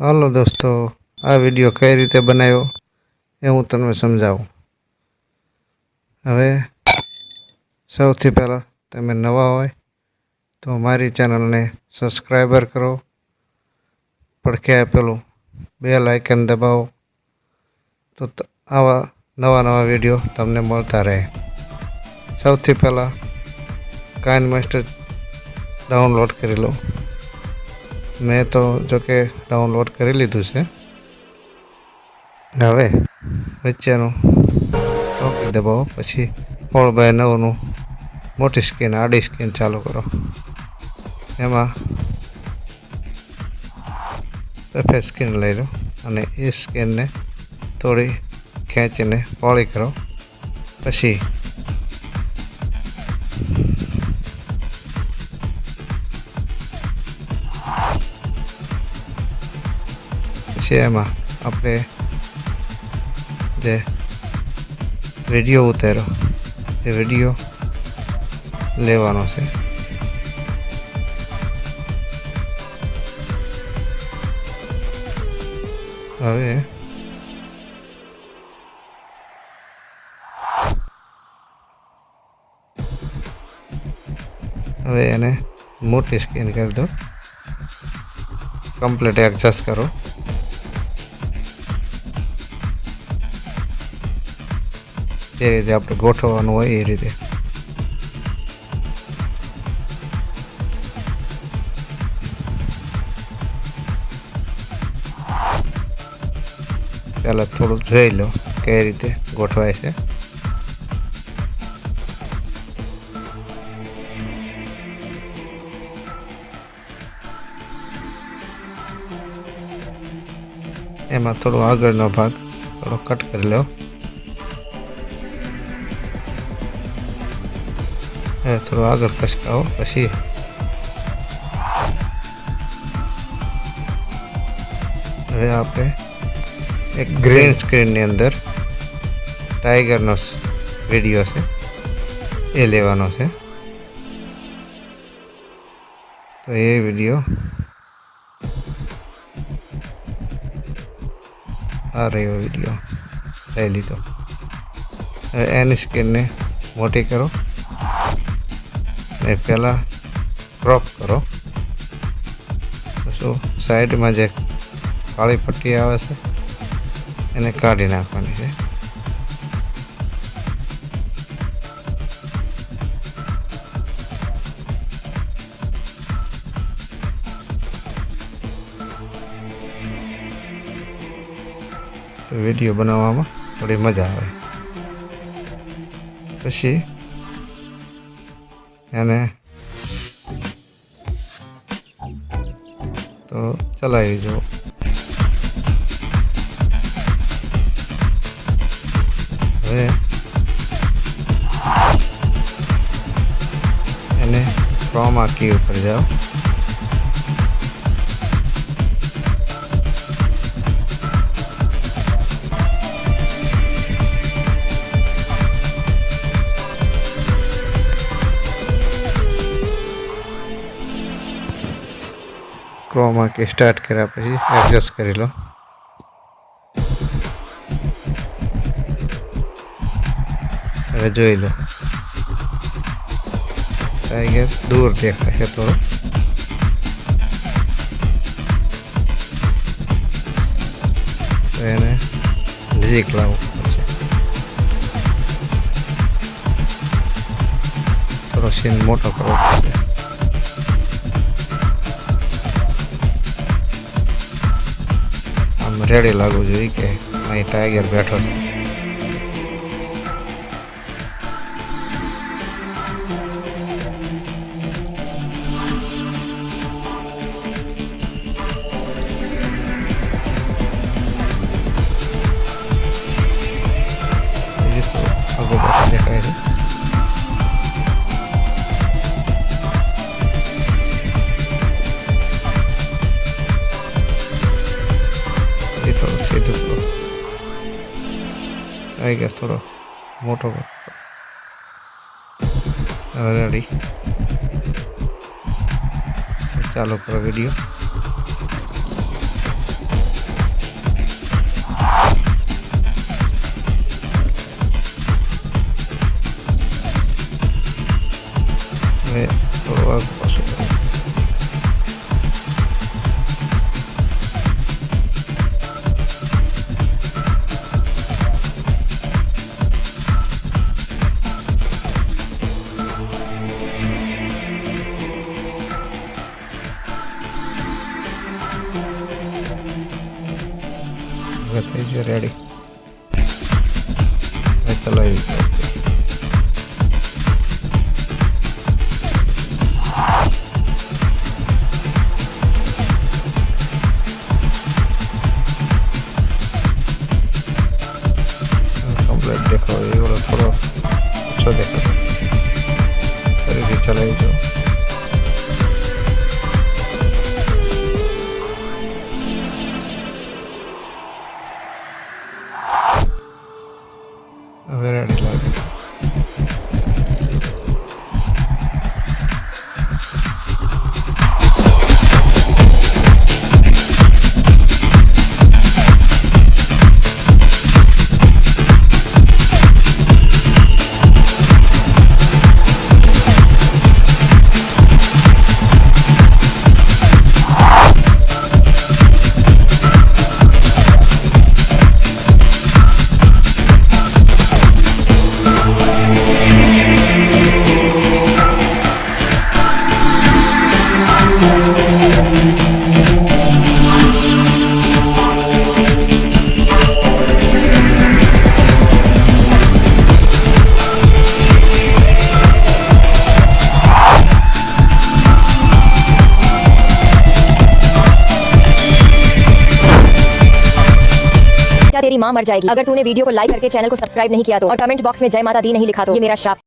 હાલો દોસ્તો, આ વીડિયો કઈ રીતે બનાવ્યો એ હું તમને સમજાવું. હવે સૌથી પહેલાં તમે નવા હોય તો મારી ચેનલને સબસ્ક્રાઈબર કરો. પડખે આપેલું બે લાઇકન દબાવો. તો આવા નવા નવા વીડિયો તમને મળતા રહે. સૌથી પહેલાં કાઇન માસ્ટર ડાઉનલોડ કરી લો. મેં તો જો કે ડાઉનલોડ કરી લીધું છે. હવે વચ્ચેનું ઓકે દબાવો, પછી હોળ બાય નવનું મોટી સ્ક્રીન આડી સ્ક્રીન ચાલુ કરો. એમાં સફેદ સ્ક્રીન લઈ લો અને એ સ્ક્રીનને થોડી ખેંચીને પોળી કરો. પછી પછી એમાં. આપણે જે વીડિયો ઉતાર્યો, એ વીડિયો લેવાનો છે. હવે હવે એને મોટી સ્ક્રીન કરી દો. કમ્પ્લીટ એડજસ્ટ કરો. જે રીતે આપણે ગોઠવવાનું હોય એ રીતે. પહેલાં થોડું જોઈ લો કઈ રીતે ગોઠવાય છે. એમાં થોડો આગળનો ભાગ થોડો કટ કરી લો. થોડું આગળ ખસકાવો પછી. હવે આપણે એક ગ્રીન સ્ક્રીનની અંદર ટાઈગરનો વીડિયો છે. એ લેવાનો છે. તો એ વીડિયો આ રહ્યો વીડિયો લઈ લીધો. હવે એની સ્ક્રીનને મોટી કરો. એ પહેલાં ક્રોપ કરો. શું સાઈડમાં જે કાળી પટ્ટી આવે છે, એને કાઢી નાખવાની છે. તો વીડિયો બનાવવામાં થોડી મજા આવે. પછી એને તો ચલાવી જો. હવે એને ક્રોમ આકી ઉપર જાઓ. ક્રોમા કે સ્ટાર્ટ કર્યા પછી એડજસ્ટ કરી લો. હવે જોઈ લો. ટાઈગર દૂર દેખાય છે થોડો. એને નજીક લાવવું પડશે. થોડો સીન મોટો કરવો પડશે. રેડી લાગવું જોઈએ કે અહીં ટાઈગર બેઠો છે. ટાઈગર થોડો મોટો હવે રેડી ચાલુ કરો વીડિયો થઈ ગયો રેડી ચલાવી तेरी माँ मर जाएगी अगर तूने वीडियो को लाइक करके चैनल को सब्सक्राइब नहीं किया तो और कमेंट बॉक्स में जय माता दी नहीं लिखा तो ये मेरा श्राप